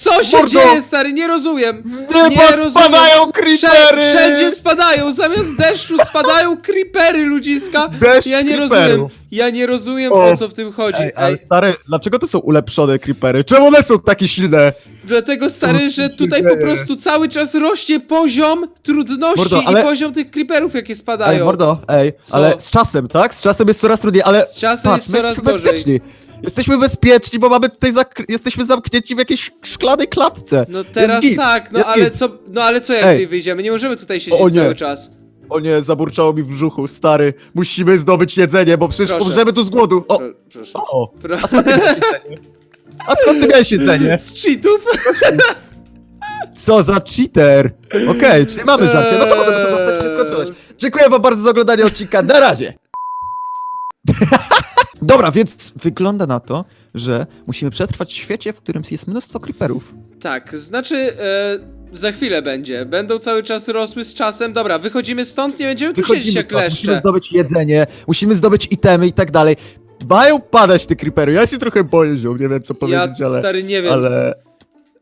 Co się Mordo! dzieje, stary? Nie rozumiem. Z nieba spadają creepery! Wszędzie, wszędzie spadają, zamiast deszczu spadają creepery, ludziska. Deszcz ja nie creeperów. rozumiem. Ja nie rozumiem, O. o co w tym chodzi. Ej, ale Ej, stary, dlaczego to są ulepszone creepery? Czemu one są takie silne? dlatego, stary, tu że się tutaj po dzieje? prostu cały czas rośnie poziom trudności Mordo, ale- i poziom tych creeperów, jakie Ej, spadają. mordo, ej, Co? ale z czasem, tak? Z czasem jest coraz trudniej, ale Z czasem patrz, jest my coraz jesteśmy gorzej. bezpieczni. Jesteśmy bezpieczni, bo mamy tutaj zak- jesteśmy zamknięci w jakiejś szklanej klatce. No teraz git, tak, no jest ale git. co, no ale co jak Ej. z niej wyjdziemy? Nie możemy tutaj siedzieć O nie. cały czas. O nie, zaburczało mi w brzuchu, stary. Musimy zdobyć jedzenie, bo przecież Proszę. umrzemy tu z głodu. O, Pro, proszę. o, Pro... a skąd ty miałeś jedzenie? A skąd ty miałeś jedzenie? Z cheatów? Co za cheater! Okej, czyli mamy żarcie, no to możemy to zostać nieskończone. Dziękuję wam bardzo za oglądanie odcinka, na razie! Dobra, więc wygląda na to, że musimy przetrwać w świecie, w którym jest mnóstwo creeperów. Tak, znaczy e, za chwilę będzie. Będą cały czas rosły z czasem. Dobra, wychodzimy stąd, nie będziemy tu siedzieć jak stąd, musimy leszcze. zdobyć jedzenie, musimy zdobyć itemy i tak dalej. Mają padać te creepery, ja się trochę boję, ziom, nie wiem co Ja powiedzieć, ale... stary nie wiem. Ale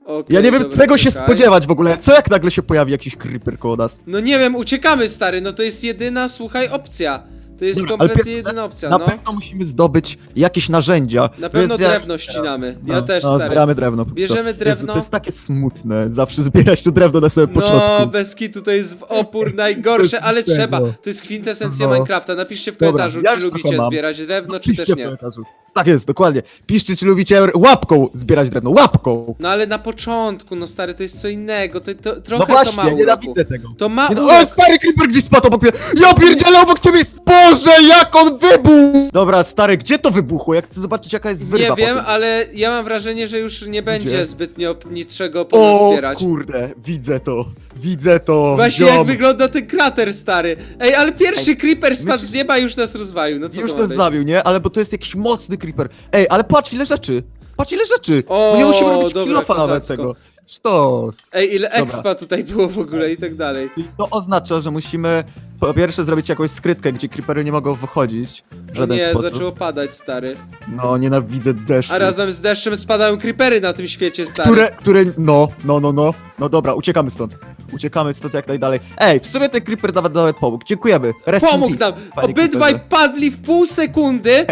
Okej, ja nie wiem dobra, czego się czekaj. spodziewać w ogóle. Co jak nagle się pojawi jakiś creeper koło nas? No nie wiem, uciekamy stary, no to jest jedyna, słuchaj, opcja. To jest Dobra, ale kompletnie pierwsze- jedyna opcja, Na no. pewno musimy zdobyć jakieś narzędzia. Na pewno więc ja- drewno ścinamy. Ja No, też, no, stary. zbieramy drewno. póki co. Bierzemy Jezu, drewno. to jest takie smutne, zawsze zbierać to drewno na samym No, początku. bez kitu to jest w opór najgorsze, ale trzeba. To jest kwintesencja No. Minecrafta. Napiszcie w Dobra, komentarzu, ja czy już trochę lubicie mam. zbierać drewno, czy Piszcie też w nie. komentarzu. Tak jest, dokładnie. Piszcie, czy lubicie łapką zbierać drewno. Łapką! No ale na początku, no stary, to jest co innego. To, to, No trochę to właśnie, ma uroku. nienawidzę tego. To ma Nie, no, o, stary creeper gdzieś spadł obok mnie! Ja pierdzielę obok ciebie! Boże, jak on wybuchł! Dobra, stary, gdzie to wybuchło? Ja chcę zobaczyć, jaka jest wyrwa Nie wiem, potem. ale ja mam wrażenie, że już nie będzie Gdzie? zbytnio niczego po nas O kurde, widzę to, widzę to, Właśnie ziom. jak wygląda ten krater, stary. Ej, ale pierwszy creeper spadł myślisz- z nieba i już nas rozwalił. No co Już to ma nas być? zabił, nie? Ale bo to jest jakiś mocny creeper. Ej, ale patrz ile rzeczy! Patrz ile rzeczy! O, Bo nie musimy robić dobra, kilofa nawet kozacko. tego. Sztos. Ej, ile Dobra. expa tutaj było w ogóle i tak dalej. I to oznacza, że musimy po pierwsze zrobić jakąś skrytkę, gdzie creepery nie mogą wychodzić w O żaden nie, sposób. zaczęło padać, stary. No, nienawidzę deszczu. A razem z deszczem spadają creepery na tym świecie, stary. Które, które, no, no, no, no. No dobra, uciekamy stąd. Uciekamy stąd jak najdalej. Ej, w sumie ten creeper nawet nawet pomógł. Dziękujemy. Rest in Pomógł peace, nam! panie Obydwaj creeperze. padli w pół sekundy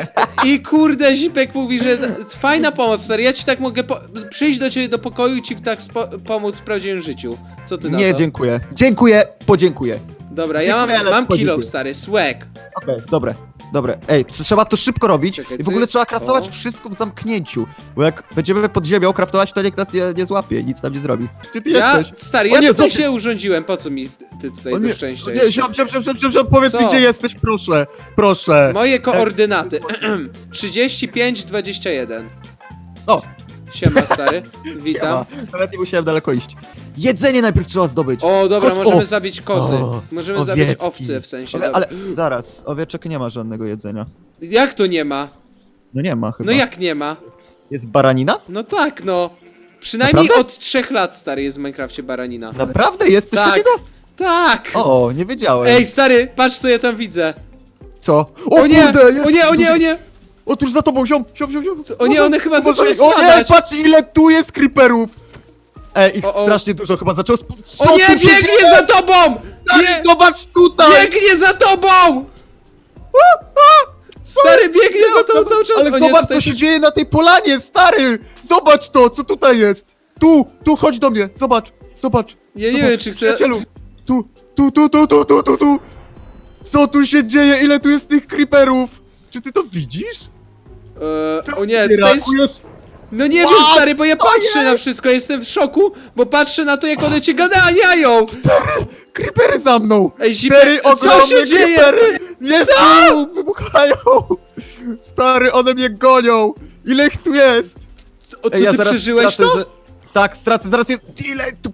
i kurde, Zipek mówi, że fajna pomoc, stary. Ja ci tak mogę po- przyjść do ciebie do pokoju i ci w tak spo- pomóc w prawdziwym życiu. Co ty na Nie, to? dziękuję. Dziękuję, podziękuję. Dobra, ja Dziękuję, mam, ale mam podziękuję. off, stary, swag. Okej, dobre, dobre. Ej, to trzeba to szybko robić Czekaj, i w co ogóle jest? trzeba kraftować O. wszystko w zamknięciu. Bo jak będziemy pod ziemią kraftować, to nikt nas nie, nie złapie, nic nam nie zrobi. Gdzie ty Ja, jesteś? stary, O ja nie, tutaj zobacz- się urządziłem, po co mi ty tutaj O do nie, szczęścia nie, jeszcze? ziom, ziom, ziom, ziom, ziom, ziom, powiedz Co? mi gdzie jesteś, proszę, proszę. Moje koordynaty. 35, 21. O, Siema, stary. Witam. siema. Nawet nie musiałem daleko iść. Jedzenie najpierw trzeba zdobyć. O, dobra, Chodź, możemy o. zabić kozy. O, Możemy zabić owieczki. owce w sensie. Ale, dobra. ale zaraz, owieczek nie ma żadnego jedzenia. Jak to nie ma? No nie ma chyba. No jak nie ma? Jest baranina? No tak, no. Przynajmniej Naprawdę? od trzech lat, stary, jest w Minecrafcie baranina. Naprawdę jest coś Tak. takiego? Tak! O, nie wiedziałem. Ej, stary, patrz co ja tam widzę. Co? O, O nie! kurde, jest O nie, o nie, o nie! O, tuż za tobą, ziom, ziom, ziom, ziom. O nie, one chyba zaczęły O nie, spadać. patrz ile tu jest creeperów! Ej, ich O, o. strasznie dużo, chyba zaczęło sp... Co O nie, tu się biegnie za tobą! Stary, Nie, Zobacz tutaj! biegnie za tobą! Stary, biegnie za tobą cały czas! Ale O nie, zobacz, tutaj co się dzieje na tej polanie, stary! Zobacz to, co tutaj jest! Tu, tu, chodź do mnie, zobacz, zobacz. Ja nie zobacz, wiem, czy chcę- Przyjacielu, tu, tu, tu, tu, tu, tu, tu, tu. Co tu się dzieje? Ile tu jest tych creeperów? Czy ty to widzisz? Eee, o nie, tutaj jest... No nie wiem, What? stary, bo ja patrzę na wszystko, jestem w szoku, bo patrzę na to, jak one cię ganiają! Creepery za mną! Ej, Cztery co ogromne się dzieje? creepery! Jezu, wybuchają! Stary, one mnie gonią! Ile ich tu jest? O, to ty przeżyłeś stracę, to? Że... Tak, stracę, zaraz jest... Ile tu...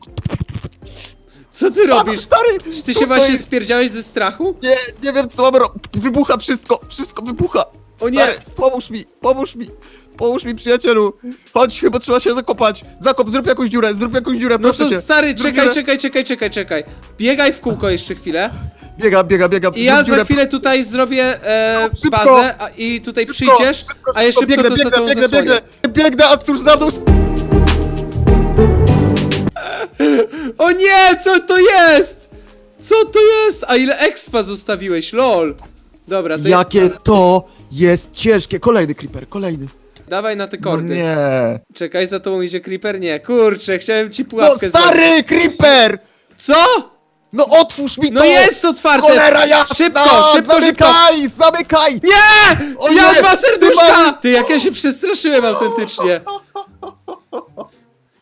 Co ty robisz? Stary! Czy ty się tutaj- właśnie spierdziałeś ze strachu? Nie, nie wiem co mam robić. Wybucha wszystko, wszystko wybucha. O nie. Stary, pomóż mi, pomóż mi. Pomóż mi, przyjacielu. Chodź, chyba trzeba się zakopać. Zakop, zrób jakąś dziurę, zrób jakąś dziurę, No proszę to cię. stary, Zrób czekaj, dziurę. czekaj, czekaj, czekaj, czekaj. Biegaj w kółko jeszcze chwilę. Biega, biega, biega. I ja zrób za dziurę. chwilę tutaj zrobię e, Szybko. bazę a, i tutaj przyjdziesz, Szybko, a ja szybko biegnę, to za biegnę, tobą biegnę, zasłonię. biegnę, biegnę, a tuż za mną... nie, co to jest? Co to jest? A ile expa zostawiłeś, lol. Dobra, to Jakie to jest ciężkie. Kolejny creeper, kolejny. dawaj na te No kordy. nie. Czekaj, za tobą idzie creeper? Nie, kurczę, chciałem ci No pułapkę stary creeper! Co? No otwórz mi No to! jest otwarte! Cholera jasna! Szybko, szybko, szybko! Zamykaj, zamykaj! Nie! O ja nie, dwa ty serduszka! Ty, jak ja się przestraszyłem autentycznie.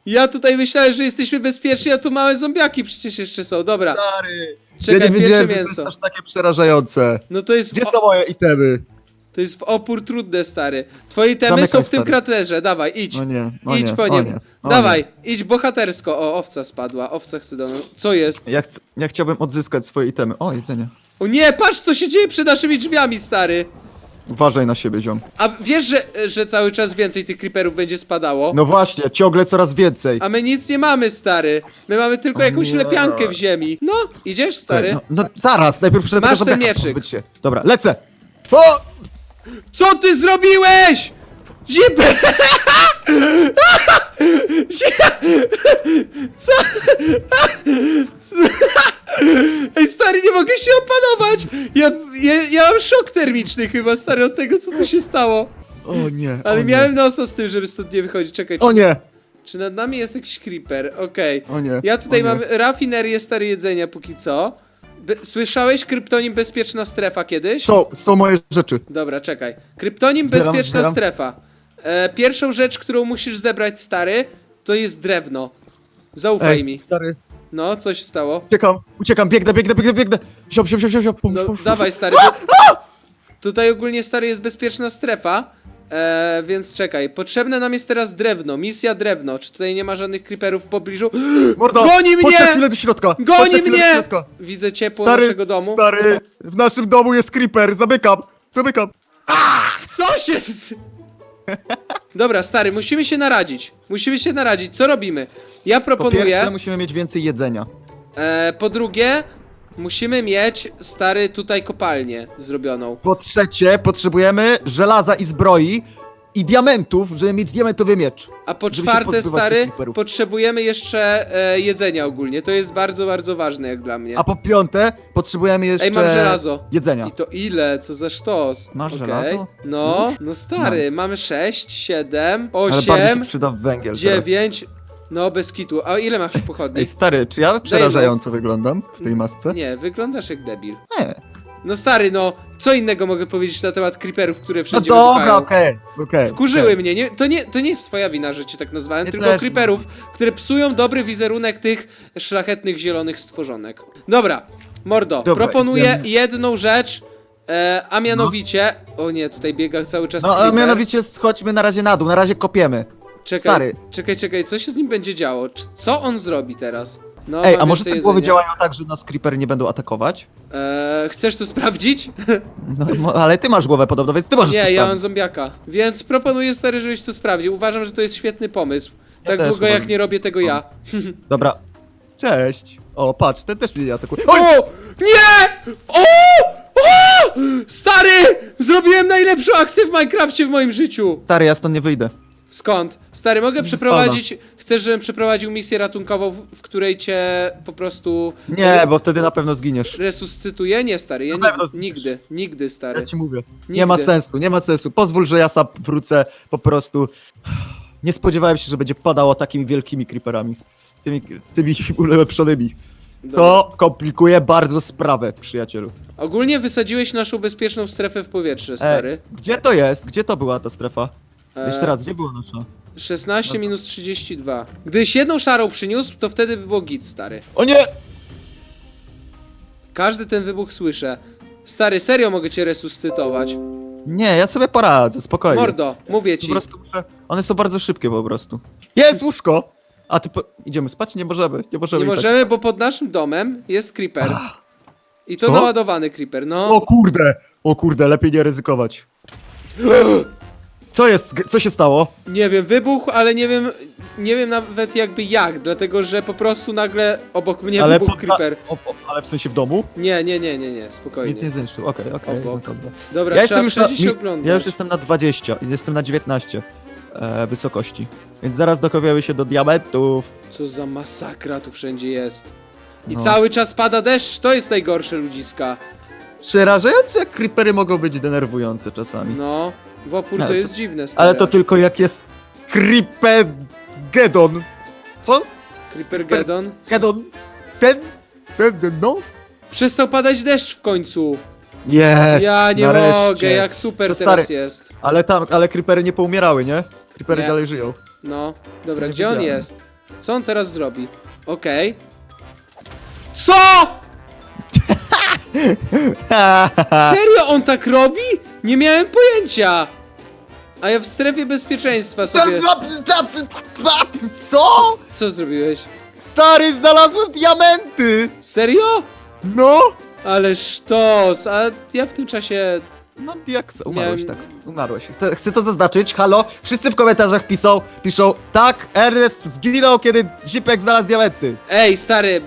Ja tutaj myślałem, że jesteśmy bezpieczni, a tu małe zombiaki przecież jeszcze są. Dobra, Stary. czekaj, ja nie pierwsze że to mięso. jest aż takie przerażające. No to jest, Gdzie są moje itemy? To jest w opór trudne, stary. Twoje temy Zamykaj, są w tym stary. kraterze, dawaj, idź. O nie, o idź nie, po o nim. nie, o Dawaj, idź bohatersko. O, owca spadła, owca chce do. Co jest? Ja, ja chciałbym odzyskać swoje itemy. O, jedzenie. O nie, patrz co się dzieje przed naszymi drzwiami, stary. Uważaj na siebie, ziom. A wiesz, że, że cały czas więcej tych creeperów będzie spadało? No właśnie, ciągle coraz więcej. A my nic nie mamy, stary. My mamy tylko jakąś lepiankę w ziemi. No, idziesz, stary? No, no zaraz, najpierw muszę Masz ten mieczyk. Dobra, lecę! O! Co ty zrobiłeś? Zipy! Co? Ej, stary, nie mogę się opanować! Ja, ja, ja mam szok termiczny chyba, stary, od tego, co tu się stało. O nie, Ale o miałem Nie. nosa z tym, żeby stąd nie wychodzić. Czekaj, czy, O nie, czy nad nami jest jakiś creeper? Okej. o nie. Ja tutaj o nie. mam rafinerię stare jedzenia póki co. Be słyszałeś kryptonim bezpieczna strefa kiedyś? Są, są moje rzeczy. Dobra, czekaj. Kryptonim Zbieram, bezpieczna zbieram. strefa. E, pierwszą rzecz, którą musisz zebrać, stary, to jest drewno. Zaufaj mi. stary, No, co się stało? uciekam, uciekam, biegnę, biegnę, biegnę, biegnę. Ziom, ziom, ziom, ziom. Pomóż, No, pomóż, dawaj, stary. Bo... Tutaj ogólnie, stary, jest bezpieczna strefa. E, więc czekaj, potrzebne nam jest teraz drewno, misja drewno. Czy tutaj nie ma żadnych creeperów w pobliżu? Mordo, Goni Chodź na mnie! chwilę do środka. chodź Goni chwilę do mnie! środka. Widzę ciepło Stary, naszego domu. stary, w naszym domu jest creeper, zamykam, zamykam. Co się... z- Dobra, stary, musimy się naradzić. Musimy się naradzić. Co robimy? Ja Po proponuję... pierwsze musimy mieć więcej jedzenia. E, po drugie, musimy mieć stary tutaj kopalnię zrobioną. Po trzecie, potrzebujemy żelaza i zbroi i diamentów, żeby mieć diamentowy miecz. A po Żeby się czwarte, pozbywać tych stary, creeperów. potrzebujemy jeszcze e, jedzenia ogólnie. To jest bardzo, bardzo ważne jak dla mnie. A po piąte, potrzebujemy jeszcze Ej, mam żelazo. jedzenia. I to ile? Co za sztos? Masz Okej. żelazo? No, no stary, Nice. mamy 6, 7, Ale bardziej się 8, przyda węgiel teraz. 9. No, bez kitu. A ile masz pochodni? Ej, stary, czy ja przerażająco wyglądam w tej masce? Nie, wyglądasz jak debil. Nie. No stary, no, co innego mogę powiedzieć na temat creeperów, które No wszędzie dobra, wybuchają? okej, okej. Wkurzyły okej. mnie, nie, to, nie, to nie jest twoja wina, że cię tak nazwałem, Nie tylko też. creeperów, które psują dobry wizerunek tych szlachetnych zielonych stworzonek. Dobra, mordo, Dobra, proponuję idziemy. jedną rzecz, e, a mianowicie... O nie, tutaj biega cały czas No, a creeper. mianowicie schodźmy na razie na dół, na razie kopiemy. Czekaj, stary. czekaj, czekaj, co się z nim będzie działo? Czy- Co on zrobi teraz? No, Ej, a może te więcej głowy jedzenia. działają tak, że nas creepery nie będą atakować? E, chcesz to sprawdzić? No, mo- ale ty masz głowę podobno, więc ty możesz to Nie, ja mam sprawdzić. zombiaka. Więc proponuję stary, żebyś to sprawdził. Uważam, że to jest świetny pomysł. tak też długo jak uważam. nie robię tego ja. Dobra. Cześć. O, patrz, ten też mnie nie atakuje. O! Oj! Nie! O! O! Stary! Zrobiłem najlepszą akcję w Minecrafcie w moim życiu! Stary, ja stąd nie wyjdę. Skąd? Stary, mogę Nie przeprowadzić... Chcesz, żebym przeprowadził misję ratunkową, w, w której cię po prostu... Nie, bo wtedy na pewno zginiesz. Resuscytuję? Nie, stary, ja Na pewno nigdy, zginiesz. nigdy, nigdy, stary. Ja ci mówię. Nie Nigdy. ma sensu, nie ma sensu. Pozwól, że ja sam wrócę po prostu. Nie spodziewałem się, że będzie padało takimi wielkimi creeperami. Tymi, z tymi ulepszonymi. Dobra. To komplikuje bardzo sprawę, przyjacielu. Ogólnie wysadziłeś naszą bezpieczną strefę w powietrze, stary. Ej, gdzie to jest? Gdzie to była ta strefa? E, Jeszcze raz, gdzie była nasza? 16 minus 32. Gdybyś jedną szarą przyniósł, to wtedy by było git, stary. O nie! Każdy ten wybuch słyszę. Stary, serio mogę cię resuscytować. Nie, ja sobie poradzę, spokojnie. Mordo, mówię Po ci. prostu muszę... One są bardzo szybkie po prostu. Jest łóżko! A ty po... idziemy spać? Nie możemy, nie możemy. Nie i tak. możemy, bo pod naszym domem jest creeper. I to Co? naładowany creeper, O no. kurde! O kurde, lepiej nie ryzykować. Co jest? Co się stało? Nie wiem, wybuch, ale nie wiem, nie wiem nawet jakby jak, dlatego że po prostu nagle obok mnie wybuchł podda- creeper. O, o, ale w sensie w domu? Nie, nie, nie, nie, nie, spokojnie. Nic nie zniszczył, okej, okej. Obok. no dobra. Dobra, Ja trzeba jestem, już na, wszędzie się mi, oglądać. ja już jestem na 20 i jestem na 19. e, wysokości. Więc zaraz dokopiamy się do diamentów. Co za masakra tu wszędzie jest. I No. cały czas pada deszcz, to jest najgorsze ludziska. Przerażające jak creepery mogą być denerwujące czasami. No, w opór Ale to to- jest dziwne, stary. Ale to tylko jak jest creepegedon. Co? Creepergeddon. Gedon? Ten? Ten, ten, no? Przestał padać deszcz w końcu. Jest! ja nie nareszcie. mogę, jak super To teraz jest. Ale tam, ale creepery nie poumierały, nie? Creepery Nie. dalej żyją. No, dobra, Nie gdzie on widziałem. jest? Co on teraz zrobi? Okej. Co?! Serio on tak robi? Nie miałem pojęcia! A ja w strefie bezpieczeństwa sobie... Co? Co zrobiłeś? Stary, znalazłem diamenty! Serio? No! Ale sztos, a ja w tym czasie... No jak co? Umarłeś Miałem- tak. Umarłeś. Chcę- Chcę to zaznaczyć. Halo? Wszyscy w komentarzach piszą, piszą tak, Ernest zginął, kiedy Zipek znalazł diamenty. Ej, stary,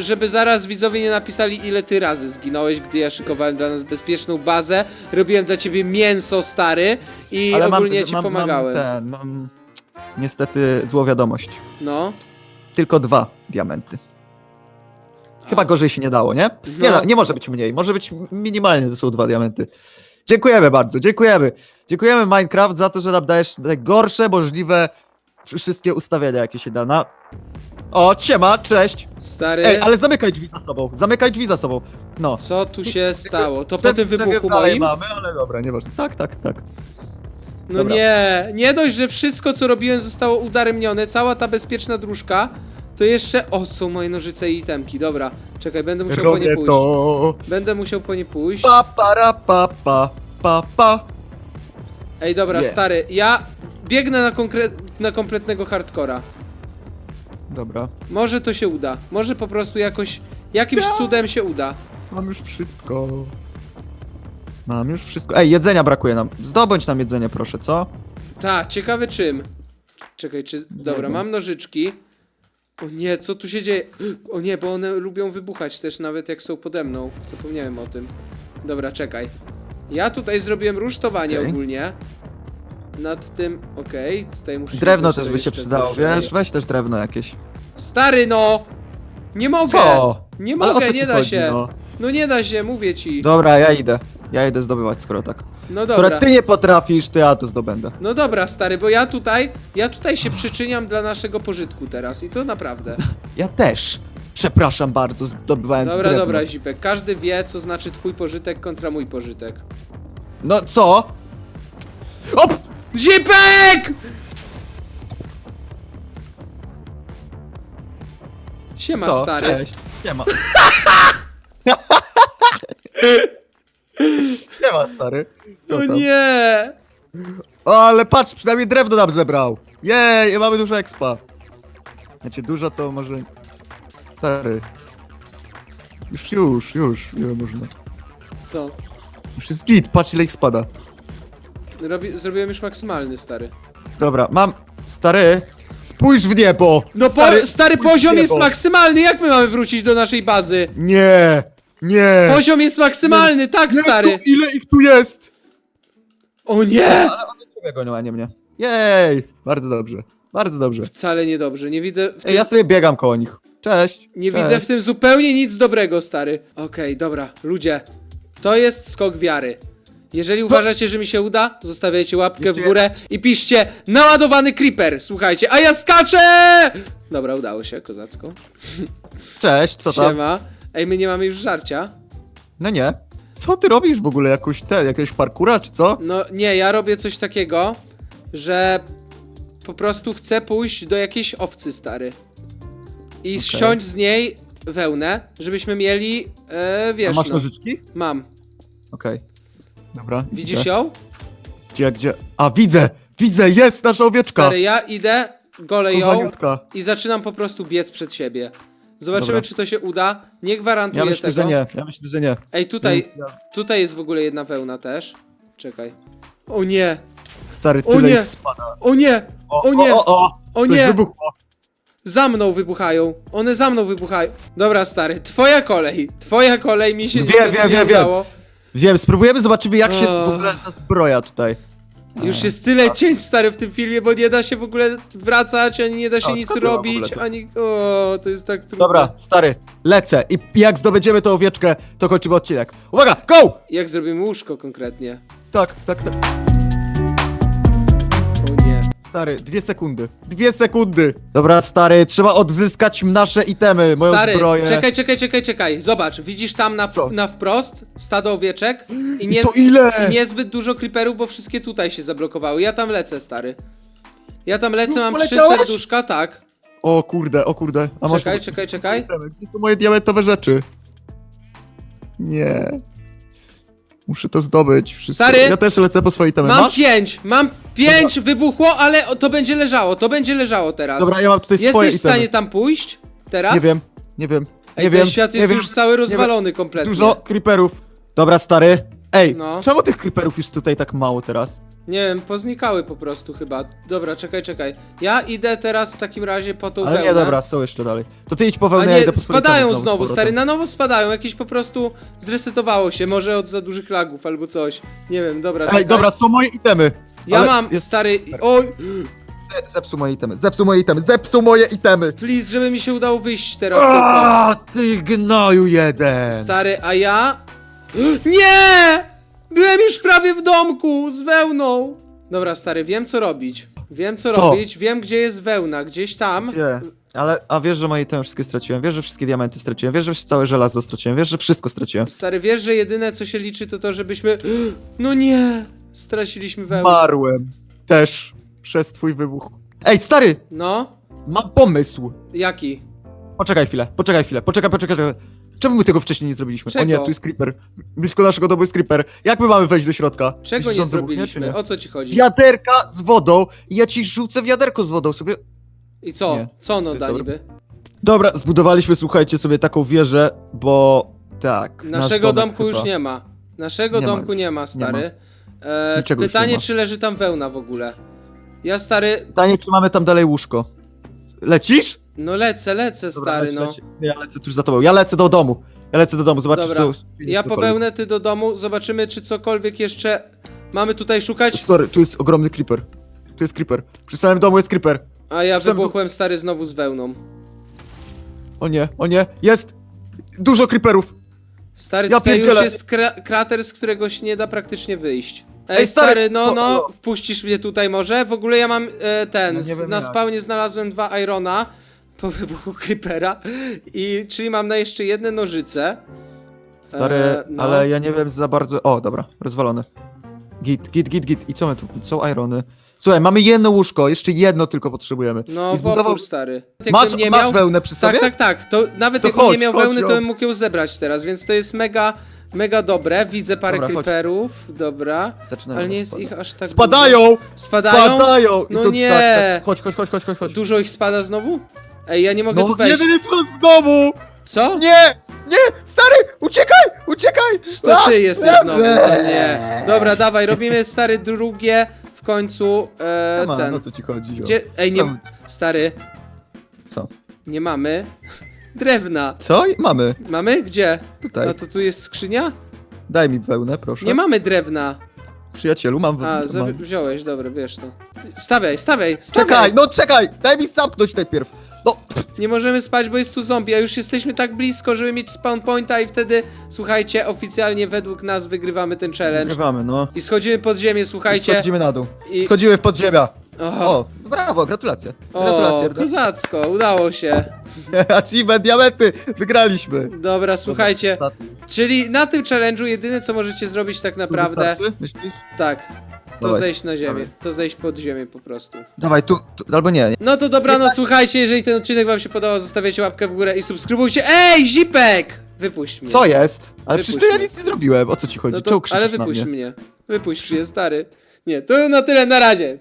żeby zaraz widzowie nie napisali ile ty razy zginąłeś, gdy ja szykowałem dla nas bezpieczną bazę, robiłem dla ciebie mięso, stary, i ogólnie ci pomagałem. Mam, ten, mam niestety złą wiadomość. No. Tylko dwa diamenty. Chyba gorzej się nie dało, nie? Nie, No. no, nie może być mniej, może być minimalnie, to są dwa diamenty. Dziękujemy bardzo, dziękujemy. Dziękujemy Minecraft za to, że nam dajesz najgorsze możliwe wszystkie ustawienia, jakie się da na... O, siema, cześć. Stary, Ej, ale zamykaj drzwi za sobą, zamykaj drzwi za sobą. No. co tu się stało? To po tym wybuchu dalej moim? mamy, ale dobra, nieważne. Tak, tak, tak. No Dobra. nie, nie dość, że wszystko co robiłem zostało udaremnione, cała ta bezpieczna dróżka, to jeszcze... O, są moje nożyce i itemki, dobra. Czekaj, będę musiał po nie Robię pójść. to. Będę musiał po nie pójść. Pa, para, pa, pa, pa, pa. Ej, dobra, Nie. stary, ja biegnę na, konkre- na kompletnego hardcora. Dobra, Może to się uda. Może po prostu jakoś, jakimś Ja. cudem się uda. mam już wszystko. Mam już wszystko. Ej, jedzenia brakuje nam. Zdobądź nam jedzenie, proszę, co? Ta, ciekawe czym. Czekaj, czy... Dobra, mam nożyczki. O nie, co tu się dzieje? O nie, bo one lubią wybuchać też nawet jak są pode mną. Zapomniałem o tym. Dobra, czekaj. Ja tutaj zrobiłem rusztowanie Okej. ogólnie. Nad tym, okej, tutaj muszę... Drewno też by się przydało, wiesz? Weź też drewno jakieś. Stary, no! Nie mogę! Co? Nie Ale o mogę, co nie ci da chodzi, się. No? No nie da się, mówię ci. Dobra, ja idę. Ja idę zdobywać, skoro tak. No Skoro dobra. ty nie potrafisz, to ja to zdobędę. No dobra, stary, bo ja tutaj, ja tutaj się przyczyniam dla naszego pożytku teraz i to naprawdę. Ja też. Przepraszam bardzo, zdobywając Dobra, drewno. dobra, Zipek, każdy wie, co znaczy twój pożytek kontra mój pożytek. No co? Op! Zipek! Siema, Co? stary. Cześć. Siema. Siema, stary. Co O tam? No nie! O, ale patrz, przynajmniej drewno nam zebrał. Jej, mamy dużo expa. Znaczy, dużo to może... Stary. Już, już, już, ile można. Co? Już jest git, patrz ile ich spada. Robi, zrobiłem już maksymalny, stary. Dobra, mam... Stary, spójrz w niebo! No stary, po, stary spójrz w poziom jest niebo. maksymalny, jak my mamy wrócić do naszej bazy? Nie, nie! Poziom jest maksymalny, tak, Jezu, stary. ile ich tu jest! O nie! Ale one ciebie gonią, a nie mnie. Jej, bardzo dobrze, bardzo dobrze. Wcale niedobrze, nie widzę w tym, Ej, ja sobie biegam koło nich. Cześć. nie cześć. widzę w tym zupełnie nic dobrego, stary. Okej, dobra, ludzie, to jest skok wiary. Jeżeli uważacie, że mi się uda, zostawiajcie łapkę w górę i piszcie naładowany creeper, słuchajcie, a ja skaczę! Dobra, udało się, kozacko. Cześć, co tam? Siema. Ej, my nie mamy już żarcia. No nie. Co ty robisz w ogóle? Jakąś te, jakiegoś parkura, czy co? No nie, ja robię coś takiego, że po prostu chcę pójść do jakiejś owcy, stary. I ściąć z niej wełnę, żebyśmy mieli, e, A wiesz, masz no. nożyczki? Mam. Okej. Dobra. Widzisz ją? Gdzie, gdzie? A, widzę! Widzę, jest nasza owieczka! Stary, ja idę, golę ją Kochaniutka. i zaczynam po prostu biec przed siebie. Zobaczymy, Dobra. czy to się uda. Nie gwarantuję Ja myślę, tego. że nie. Ja myślę, że nie. Ej, tutaj, Więc ja- tutaj jest w ogóle jedna wełna też. Czekaj. O nie, Stary, O tyle nie! ich spada. o nie, O, O nie! O, o, o. o Coś nie! wybuchło. Za mną wybuchają. One za mną wybuchają. Dobra, stary, twoja kolej. Twoja kolej mi się Wiem, niestety wiem, nie wiem, wiem. udało. Wiem, spróbujemy, zobaczymy jak się w ogóle ta zbroja tutaj. Już jest tyle cięć stary w tym filmie, bo nie da się w ogóle wracać, ani nie da się A, nic skąd to ma w ogóle robić, to? ani... O, to jest tak trudne. Dobra, stary, lecę. I jak zdobędziemy tą owieczkę, to kończymy odcinek. Uwaga, go! Jak zrobimy łóżko konkretnie? Tak, tak, tak. Stary, dwie sekundy. Dwie sekundy. Dobra, stary, trzeba odzyskać nasze itemy, moją Stary, zbroję. czekaj, czekaj, czekaj, czekaj. Zobacz, widzisz tam na, Co? na wprost stado owieczek i, I nie, to ile? i niezbyt dużo creeperów, bo wszystkie tutaj się zablokowały. Ja tam lecę, stary. Ja tam lecę, Już mam trzy poleciałeś? serduszka, tak. O kurde, o kurde. A masz Czekaj, czekaj, czekaj. Gdzie są moje diamentowe rzeczy? Nie. Muszę to zdobyć. Wszystko. Stary, Ja też lecę po swoje itemy. Mam Masz? pięć, mam pięć, wybuchło, ale o- to będzie leżało, to będzie leżało teraz. Dobra, ja mam tutaj swoje Jesteś w itemy. stanie tam pójść? Teraz? Nie wiem, nie wiem. Ej, nie ten wiem, świat nie jest wiem. już cały rozwalony kompletnie. Dużo creeperów. Dobra, stary. Ej, No. czemu tych creeperów jest tutaj tak mało teraz? Nie wiem, poznikały po prostu chyba. Dobra, czekaj, czekaj. Ja idę teraz w takim razie po tą Ale wełnę. nie, dobra, są jeszcze dalej. To ty idź po A wełnę, ja nie, idę po swoje spadają znowu, z powrotem. stary, na nowo spadają, jakieś po prostu zresetowało się, może od za dużych lagów albo coś. Nie wiem, dobra, Ej, czekaj. dobra, są moje itemy. Ja ale mam, jest- stary, oj, Zepsuł moje itemy, zepsuł moje itemy, zepsuł moje itemy. please, żeby mi się udało wyjść teraz tylko. A, ty gnoju jeden. Stary, a ja... Nie! Byłem już prawie w domku z wełną. Dobra, stary, wiem co robić. Wiem co, Co? robić, wiem gdzie jest wełna, gdzieś tam. Gdzie? Ale, a wiesz, że moje itemy wszystkie straciłem, wiesz, że wszystkie diamenty straciłem, wiesz, że całe żelazo straciłem, wiesz, że wszystko straciłem. Stary, wiesz, że jedyne co się liczy to to, żebyśmy... No nie! Straciliśmy wełnę. Marłem. Też. Przez twój wybuch. Ej, stary! No? Mam pomysł. Jaki? Poczekaj chwilę, poczekaj chwilę, poczekaj, poczekaj. poczekaj. Czemu my tego wcześniej nie zrobiliśmy? O Czego? nie, tu jest creeper. Blisko naszego domu jest creeper. Jak my mamy wejść do środka? Czego Myślisz, nie że on wybuchnie, czy zrobiliśmy? O co ci chodzi? Wiaderka z wodą i ja ci rzucę wiaderko z wodą sobie. I co? Nie. Co no jest da dobre. niby? Dobra, zbudowaliśmy, słuchajcie, sobie taką wieżę, bo tak. nasz Naszego domek domku już chyba- nie ma. Naszego Nie ma domku już. nie ma, stary. E, Niczego już nie pytanie, ma. czy leży tam wełna w ogóle. Ja stary. Pytanie, czy mamy tam dalej łóżko. Lecisz? No lecę, lecę, Dobra, stary, leć, no. leć. Ja lecę tuż za tobą. Ja lecę do domu. Ja lecę do domu, zobaczę Dobra. co. Ja po cokolwiek. wełnę, ty do domu, zobaczymy, czy cokolwiek jeszcze mamy tutaj szukać. Story, tu jest ogromny creeper. Tu jest creeper. Przy samym domu jest creeper. A ja Wstęp- wybuchłem, stary, znowu z wełną. O nie, o nie, jest! Dużo creeperów! Stary, Ja tutaj już pierdzielę. jest kra krater, z którego się nie da praktycznie wyjść. Ej, Ej, stary, stary, no, no, wpuścisz mnie tutaj może? W ogóle ja mam e, ten, No nie z- wiem na jak. spawnie znalazłem dwa irona po wybuchu creepera i czyli mam na jeszcze jedne nożyce. Stary, E, no. ale ja nie wiem za bardzo... O, dobra, rozwalone. Git, git, git, git. I co my tu? Są irony. Słuchaj, mamy jedno łóżko, jeszcze jedno tylko potrzebujemy. No, I zbudował... opór, stary. Jakbym Masz, nie masz miał... wełnę przy sobie? Tak, tak, tak. To nawet To jakbym nie chodź, miał chodź, wełny, to bym mógł ją zebrać teraz, więc to jest mega, mega dobre. Widzę parę Dobra, chodź. creeperów, dobra. Zaczynają Ale nie jest ich aż tak Spadają! Dużo. Spadają? Spadają! I No to, nie. Tak, tak. Chodź, chodź, chodź, chodź, chodź, chodź. Dużo ich spada znowu? Ej, ja nie mogę No, tu wejść. jeden jest u nas w domu! Co? Nie! Nie! Stary! Uciekaj! Uciekaj! To A! ty jesteś znowu, to nie. Dobra, dawaj, robimy stary drugie w końcu e, Come on, ten. o co ci chodzi? Gdzie? Ej, nie. Tam- Stary, Co? nie mamy drewna. Co? Mamy. Mamy? Gdzie? Tutaj. A to tu jest skrzynia? Daj mi wełnę, proszę. Nie mamy drewna. Przyjacielu, mam A, za- mam. wziąłeś, dobra, bierz to. Stawiaj, stawiaj, stawiaj! Czekaj, no czekaj! Daj mi zamknąć najpierw. No, Nie możemy spać, bo jest tu zombie, a już jesteśmy tak blisko, żeby mieć spawn pointa i wtedy, słuchajcie, oficjalnie według nas wygrywamy ten challenge. nagrywamy, no. I schodzimy pod ziemię, słuchajcie. Schodzimy na dół. I... Schodzimy w podziemia. O, O, brawo, gratulacje. o, Gratulacje. kozacko, udało się. Achievement, diamenty, wygraliśmy. Dobra, słuchajcie, czyli na tym challenge'u jedyne co możecie zrobić tak naprawdę, Wystarczy, Myślisz? tak, to Dawaj, zejść na ziemię, to zejść pod ziemię po prostu. Dawaj, tu, tu albo nie. nie. No to dobra, no słuchajcie, jeżeli ten odcinek wam się podobał, zostawiacie łapkę w górę i subskrybujcie. Ej, Zipek! Wypuść mnie. Co jest? Ale Wypuść przecież to ja mnie. nic nie zrobiłem, o co ci chodzi? No Czemu to, ale krzyczysz na wypuść mnie? mnie. Wypuść mnie, stary. Nie, to na tyle, na razie.